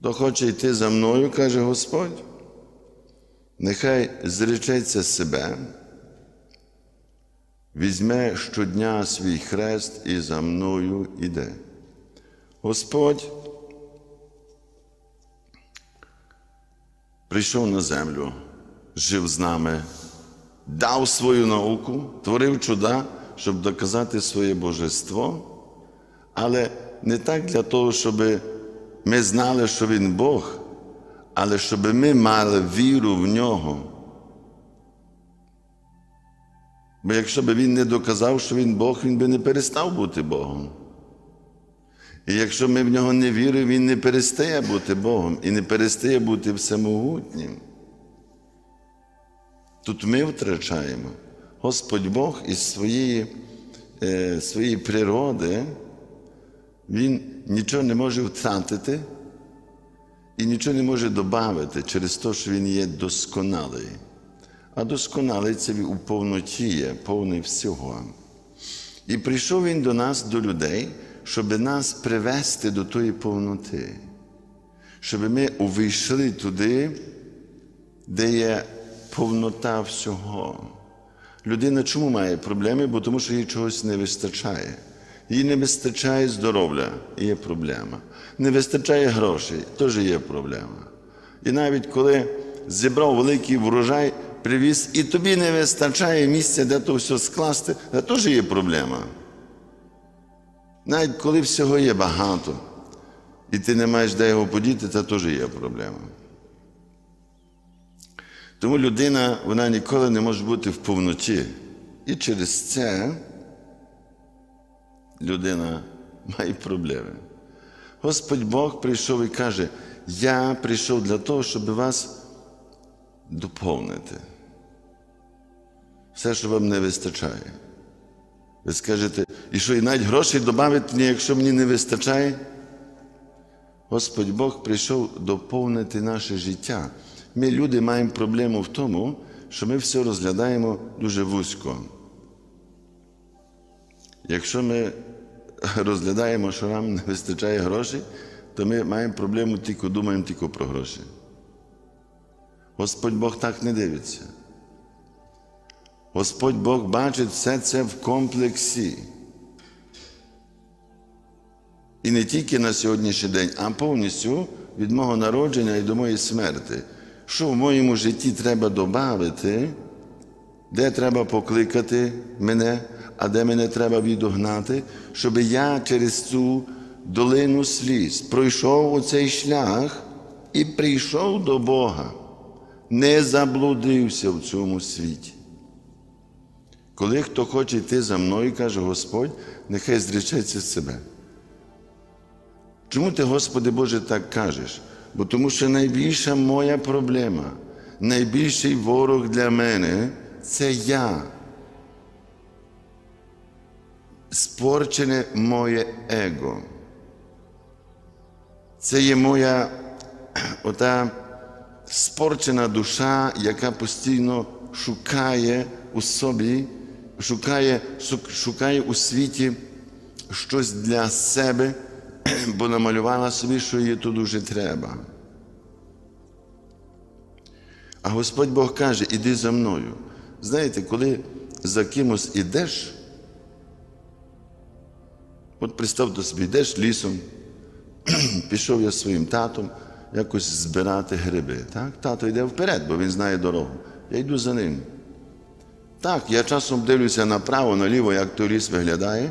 Хто хоче йти за мною, каже Господь, нехай зречеться себе, візьме щодня свій хрест і за мною іде. Господь прийшов на землю, жив з нами, дав свою науку, творив чуда, щоб доказати своє божество, але не так для того, щоб ми знали, що Він Бог, але щоб ми мали віру в нього. Бо якщо б він не доказав, що він Бог, він би не перестав бути Богом. І якщо ми в нього не віримо, він не перестає бути Богом і не перестає бути всемогутнім. Тут ми втрачаємо. Господь Бог із своєї, е, своєї природи, Він нічого не може втратити і нічого не може додати через те, що Він є досконалий. А досконалий це у повноті є, повний всього. І прийшов Він до нас, до людей, щоб нас привести до тої повноти, щоб ми увійшли туди, де є повнота всього. Людина чому має проблеми? Бо тому що їй чогось не вистачає. Їй не вистачає здоров'я, є проблема. Не вистачає грошей, теж є проблема. І навіть коли зібрав великий врожай, привіз, і тобі не вистачає місця, де то все скласти, це теж є проблема. Навіть коли всього є багато, і ти не маєш де його подіти, це теж є проблема. Тому людина вона ніколи не може бути в повноті. І через це людина має проблеми. Господь Бог прийшов і каже: Я прийшов для того, щоб вас доповнити. Все, що вам не вистачає. Ви скажете, і що, і навіть грошей додати мені, якщо мені не вистачає? Господь Бог прийшов доповнити наше життя. Ми, люди, маємо проблему в тому, що ми все розглядаємо дуже вузько. Якщо ми розглядаємо, що нам не вистачає грошей, то ми маємо проблему тільки думаємо тільки про гроші. Господь Бог так не дивиться. Господь Бог бачить все це в комплексі. І не тільки на сьогоднішній день, а повністю від мого народження і до моєї смерті. Що в моєму житті треба додати, де треба покликати мене, а де мене треба відогнати, щоб я через цю долину сліз пройшов оцей шлях і прийшов до Бога, не заблудився в цьому світі. Коли хто хоче йти за мною, каже Господь, нехай зречеться з себе. Чому ти, Господи Боже, так кажеш? Бо тому що найбільша моя проблема, найбільший ворог для мене це я. Спорчене моє его. Це є моя ота спорчена душа, яка постійно шукає у собі, шукає, шукає у світі щось для себе, бо намалювала собі, що їй тут дуже треба. А Господь Бог каже, іди за мною. Знаєте, коли за кимось ідеш, от представте собі, йдеш лісом, пішов я зі своїм татом якось збирати гриби. Так? Тато йде вперед, бо він знає дорогу. Я йду за ним. Так, я часом дивлюся направо, наліво, як той ліс виглядає.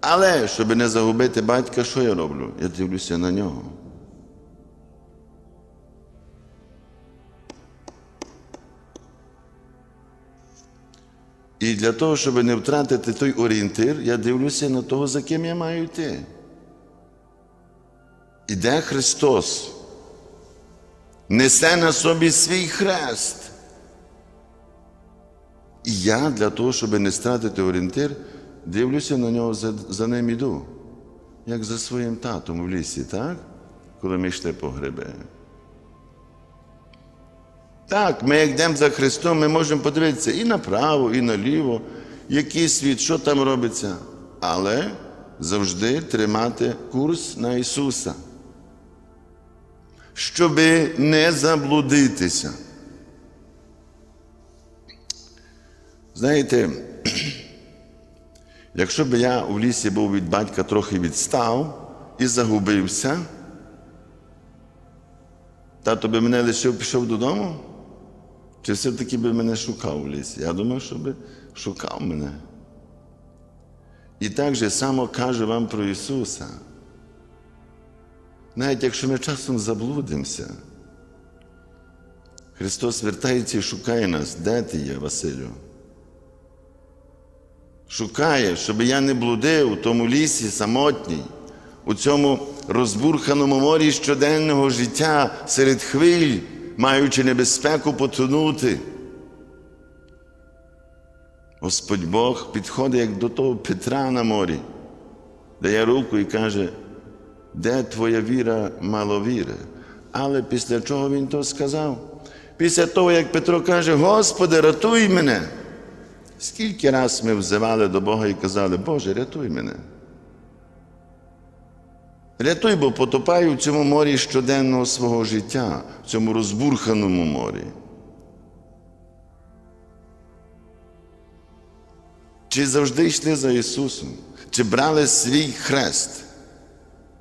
Але щоб не загубити батька, що я роблю? Я дивлюся на нього. І для того, щоб не втратити той орієнтир, я дивлюся на того, за ким я маю йти. Іде Христос, несе на собі свій хрест. І я для того, щоб не стратити орієнтир, дивлюся на нього, за, за ним іду, як за своїм татом в лісі, так? Коли ми йшли по гриби. Так, ми як йдемо за Христом, ми можемо подивитися і направо, і наліво, який світ, що там робиться. Але завжди тримати курс на Ісуса. щоби не заблудитися. Знаєте, якщо б я у лісі був від батька трохи відстав і загубився, тато би мене лишив, пішов додому? Чи все-таки би мене шукав у лісі? Я думаю, що би шукав мене. І так же само каже вам про Ісуса. Навіть якщо ми часом заблудимося, Христос вертається і шукає нас. Де ти є, Василю? Шукає, щоб я не блудив у тому лісі самотній, у цьому розбурханому морі щоденного життя серед хвиль, маючи небезпеку потонути. Господь Бог підходить як до того Петра на морі, дає руку і каже, де твоя віра маловіри? Але після чого він то сказав? Після того, як Петро каже, Господи, рятуй мене. Скільки раз ми взивали до Бога і казали, Боже, рятуй мене. Рятуй, бо потопаю в цьому морі щоденного свого життя, в цьому розбурханому морі. Чи завжди йшли за Ісусом? Чи брали свій хрест?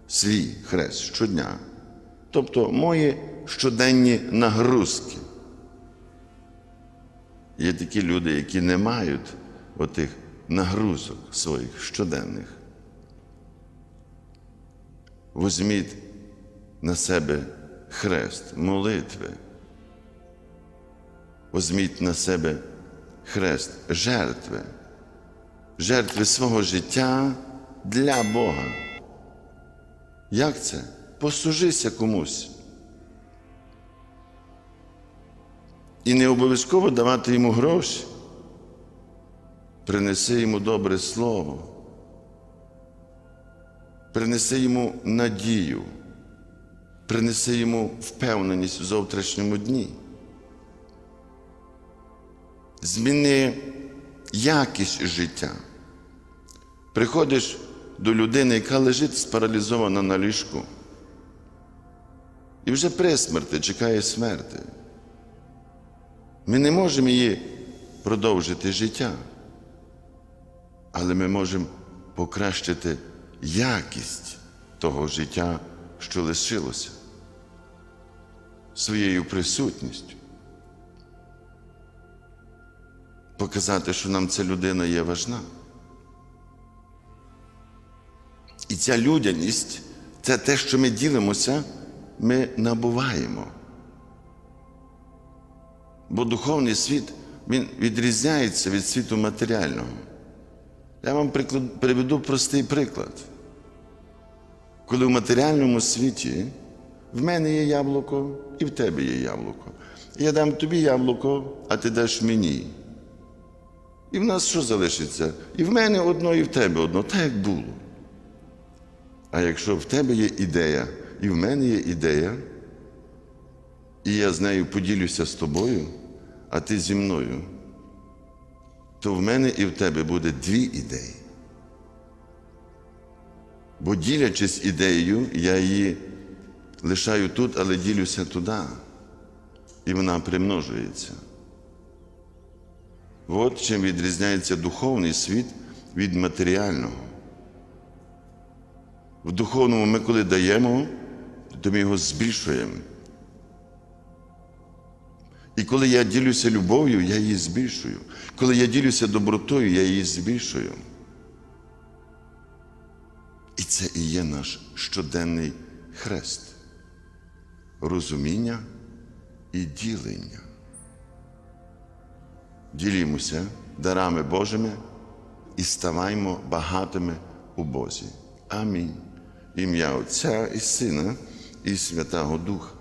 Свій хрест щодня. Тобто мої щоденні нагрузки. Є такі люди, які не мають отих нагрузок своїх щоденних. Возьміть на себе хрест молитви. Возьміть на себе хрест жертви, жертви свого життя для Бога. Як це? Послужися комусь. І не обов'язково давати йому гроші. Принеси йому добре слово. Принеси йому надію, принеси йому впевненість в завтрашньому дні. Зміни якість життя. Приходиш до людини, яка лежить спаралізована на ліжку. І вже при смерті чекає смерти. Ми не можемо її продовжити життя, але ми можемо покращити якість того життя, що лишилося, своєю присутністю. Показати, що нам ця людина є важна. І ця людяність це те, що ми ділимося, ми набуваємо. Бо духовний світ він відрізняється від світу матеріального. Я вам приведу простий приклад. Коли в матеріальному світі в мене є яблуко і в тебе є яблуко. Я дам тобі яблуко, а ти даш мені. І в нас що залишиться? І в мене одно, і в тебе одно, так як було. А якщо в тебе є ідея, і в мене є ідея, і я з нею поділюся з тобою, а ти зі мною, то в мене і в тебе буде дві ідеї. Бо ділячись ідеєю, я її лишаю тут, але ділюся туди. І вона примножується. От чим відрізняється духовний світ від матеріального. В духовному ми коли даємо, то ми його збільшуємо. І коли я ділюся любов'ю, я її збільшую. Коли я ділюся добротою, я її збільшую. І це і є наш щоденний хрест, розуміння і ділення. Ділімося дарами Божими і ставаймо багатими у Бозі. Амінь. Ім'я Отця і Сина, і Святого Духа.